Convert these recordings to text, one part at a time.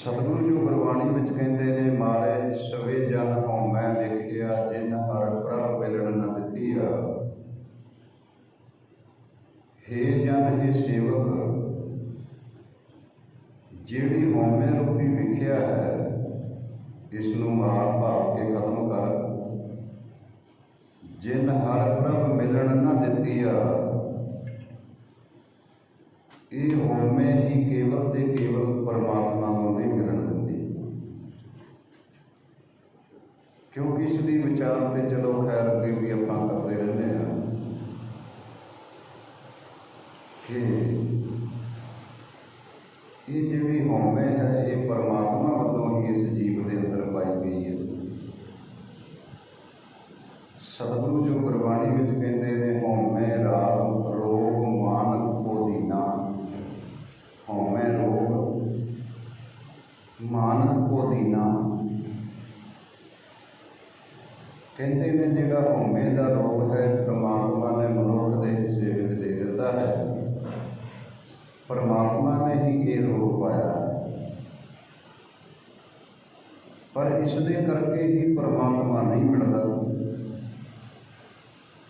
ਸਤਿਗੁਰੂ ਜੀ ਗੁਰਬਾਣੀ ਵਿੱਚ ਕਹਿੰਦੇ ਨੇ, ਮਾਰੇ ਸਵੇ ਜਨ ਹਉਮੈ ਵੇਖਿਆ, ਜਿਨ ਹਰ ਪ੍ਰਭ ਮਿਲਣ ਨ ਦਿੱਤੀ ਆ ਹੇ ਜਨ हे ਸੇਵਕ, ਜਿਹੜੀ ਹਉਮੈ ਰੂਪੀ ਵਿਖਿਆ ਹੈ ਇਸ ਨੂੰ ਮਾਰ ਭਾਵ ਕੇ ਖਤਮ ਕਰ। ਜਿਨ ਹਰ ਪ੍ਰਭ ਮਿਲਣ ਨ ਦਿੱਤੀ ਆ ਇਹ ਹਉਮੈ ਹੀ ਕੇਵਲ ਤੇ ਕੇਵਲ ਪਰਮਾਤਮਾ ਨੂੰ ਨਹੀਂ ਮਿਲਣ ਦਿੰਦੀ ਕਿਉਂਕਿ ਦੀ ਵਿਚਾਰ ਤੇ ਚਲੋ ਖੈਰ ਅੱਗੇ ਵੀ ਆਪਾਂ ਕਰਦੇ ਰਹਿੰਦੇ ਹਾਂ ਕਿ ਇਹ ਜਿਹੜੀ ਹਉਮੈ ਹੈ, ਇਹ ਪਰਮਾਤਮਾ ਵੱਲੋਂ ਹੀ ਇਸ ਜੀਵ ਦੇ ਅੰਦਰ ਪਾਈ ਗਈ ਹੈ। ਸਤਿਗੁਰੂ ਜੋ ਗੁਰਬਾਣੀ ਵਿੱਚ ਕਹਿੰਦੇ ਨੇ, ਹਉਮੈ ਰਾਗ ਰੋਗ ਮਾਨਕ ਕੋ ਦੀਨਾ ਹਉਮੈ ਰੋਗ ਮਾਨਕ ਕੋ ਦੀਨਾ ਕਹਿੰਦੇ ਨੇ ਜਿਹੜਾ ਹਉਮੈ ਦਾ ਰੋਗ ਹੈ, ਪ੍ਰਮਾਤਮਾ ਨੇ ਮਨੁੱਖ ਦੇ ਹਿੱਸੇ ਵਿੱਚ ਦੇ ਦਿੱਤਾ ਹੈ। ਪਰਮਾਤਮਾ ਨੇ ਹੀ ਇਹ ਰੋਗ ਪਾਇਆ ਹੈ। ਪਰ ਇਸ ਦੇ ਕਰਕੇ ਹੀ ਪਰਮਾਤਮਾ ਨਹੀਂ ਮਿਲਦਾ।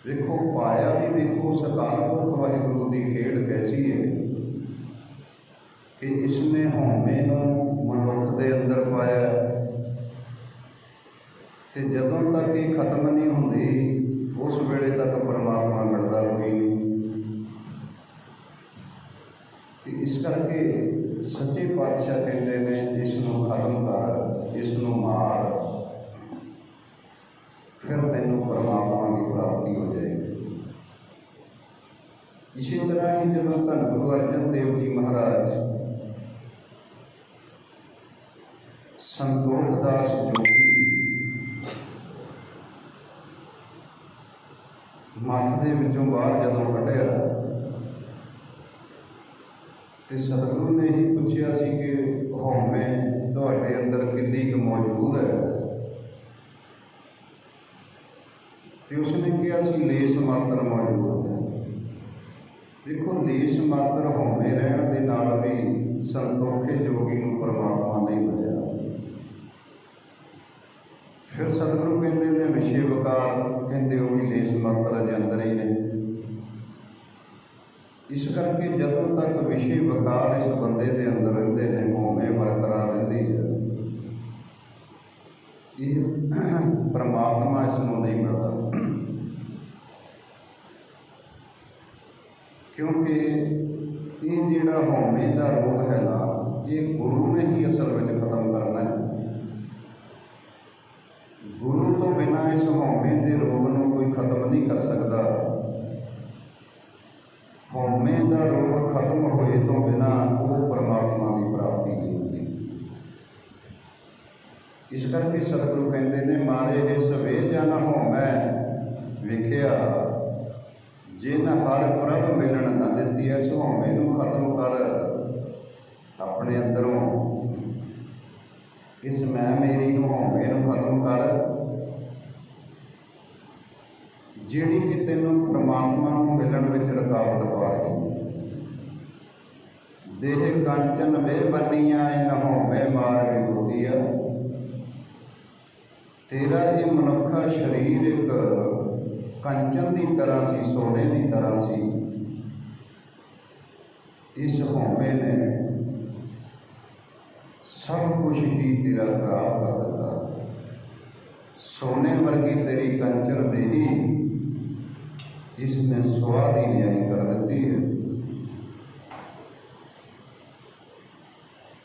ਵੇਖੋ, ਪਾਇਆ ਵੀ ਵੇਖੋ ਸਕਾਲਪੁਰਖ ਵਾਹਿਗੁਰੂ ਦੀ ਖੇਡ ਕੈਸੀ ਹੈ ਕਿ ਇਸ ਨੇ ਹਉਮੈ ਨੂੰ ਮਨੁੱਖ ਦੇ ਅੰਦਰ ਪਾਇਆ ਹੈ। ਤੇ ਜਦੋਂ ਤੱਕ ਇਹ ਖਤਮ ਨਹੀਂ ਹੁੰਦੀ, ਉਸ ਵੇਲੇ ਤੱਕ ਪਰਮਾਤਮਾ ਮਿਲਦਾ ਕੋਈ ਨਹੀਂ। ਤੇ ਇਸ ਕਰਕੇ ਸੱਚੇ ਪਾਤਸ਼ਾਹ ਕਹਿੰਦੇ ਨੇ ਇਸ ਨੂੰ ਖਤਮ ਕਰ ਇਸ ਨੂੰ ਮਾਰ, ਫਿਰ ਤੈਨੂੰ ਪਰਮਾਤਮਾ ਦੀ ਪ੍ਰਾਪਤੀ ਹੋ ਜਾਏਗੀ। ਇਸੇ ਤਰ੍ਹਾਂ ਹੀ ਜਦੋਂ ਧੰਨ ਗੁਰੂ ਅਰਜਨ ਦੇਵ ਜੀ ਮਹਾਰਾਜ ਸੰਤੋਖ ਦਾਸ ਜੋਗੀ ਮੱਠ ਦੇ ਵਿੱਚੋਂ ਬਾਹਰ ਜਦੋਂ ਕੱਢਿਆ ਤੇ ਸਤਿਗੁਰੂ ਨੇ ਹੀ ਪੁੱਛਿਆ ਸੀ ਕਿ ਹਉਮੈ ਤੁਹਾਡੇ ਅੰਦਰ ਕਿੰਨੀ ਕੁ ਮੌਜੂਦ ਹੈ? ਤੇ ਉਸਨੇ ਕਿਹਾ ਸੀ, ਲੇਸ ਮਾਤਰ ਮੌਜੂਦ ਹੈ। ਦੇਖੋ, ਲੇਸ ਮਾਤਰ ਹਉਮੈ ਰਹਿਣ ਦੇ ਨਾਲ ਵੀ ਸੰਤੋਖੇ ਜੋਗੀ ਨੂੰ ਪਰਮਾਤਮਾ ਨਹੀਂ ਮਿਲਿਆ ਫਿਰ ਸਤਿਗੁਰੂ ਕਹਿੰਦੇ ਨੇ ਵਿਸ਼ੇ ਵਿਕਾਰ ਕਹਿੰਦੇ ਉਹ ਵੀ ਲੇਸ ਮਾਤਰ ਦੇ ਅੰਦਰ ਹੀ ਨੇ ਇਸ ਕਰਕੇ ਜਦੋਂ ਤੱਕ ਵਿਸ਼ੇ ਵਿਕਾਰ ਇਸ ਬੰਦੇ ਦੇ ਅੰਦਰ ਰਹਿੰਦੇ ਨੇ ਹਉਮੈ ਬਰਕਰਾਰ ਰਹਿੰਦੀ ਹੈ। ਇਹ ਪਰਮਾਤਮਾ ਇਸ ਨੂੰ ਨਹੀਂ ਮਿਲਦਾ। ਕਿਉਂਕਿ ਇਹ ਜਿਹੜਾ ਹਉਮੈ ਦਾ ਰੋਗ ਹੈ ਨਾ, ਇਹ ਗੁਰੂ ਨੇ ਹੀ ਅਸਲ ਵਿੱਚ ਖਤਮ ਕਰਨਾ ਹੈ। ਗੁਰੂ ਤੋਂ ਬਿਨਾਂ ਇਸ ਹਉਮੈ ਦੇ ਰੋਗ ਨੂੰ ਕੋਈ ਖਤਮ ਨਹੀਂ ਕਰ ਸਕਦਾ। ਹਉਮੈ ਦਾ ਰੋਗ ਖਤਮ ਹੋਏ ਤੋਂ ਬਿਨਾਂ ਉਹ ਪਰਮਾਤਮਾ ਦੀ ਪ੍ਰਾਪਤੀ ਨਹੀਂ ਹੁੰਦੀ। ਇਸ ਕਰਕੇ ਸਤਿਗੁਰੂ ਕਹਿੰਦੇ ਨੇ, ਮਾਰੇ ਇਹ ਸਵੇ ਜਨ ਹਉਮੈ, ਵੇਖਿਆ ਜਿਨ ਹਰ ਪ੍ਰਭ ਮਿਲਣ ਨਾ ਦਿੱਤੀ ਐ ਸੋ ਹਉਮੈ ਨੂੰ ਖਤਮ ਕਰ ਆਪਣੇ ਅੰਦਰੋਂ। ਇਸ ਮੈਂ ਮੇਰੀ ਨੂੰ ਹਉਮੈ ਨੂੰ ਖਤਮ ਕਰ ਜਿਹੜੀ ਕਿ ਤੈਨੂੰ ਪ੍ਰਮਾਤਮਾ ਨੂੰ ਮਿਲਣ ਵਿੱਚ ਰੁਕਾਵਟ ਪਾ ਰਹੀ ਹੈ। ਦੇਹ ਕੰਚਨ ਬੇਬੰਨੀਆਂ ਇਨ ਹਉਮੈ ਮਾਰ ਵਿਗੁਤੀਆ ਤੇਰਾ ਇਹ ਮਨੁੱਖਾ ਸਰੀਰ ਇੱਕ ਕੰਚਨ ਦੀ ਤਰ੍ਹਾਂ ਸੀ, ਸੋਨੇ ਦੀ ਤਰ੍ਹਾਂ ਸੀ। ਇਸ ਹਉਮੈ ਨੇ ਸਭ ਕੁਝ ਹੀ ਤੇਰਾ ਖਰਾਬ ਕਰ ਦਿੱਤਾ। ਸੋਨੇ ਵਰਗੀ ਤੇਰੀ ਕੰਚਨ ਦੇਹੀ ਇਸ ਨੇ ਸਵਾਦ ਹੀ ਨਿਆਈ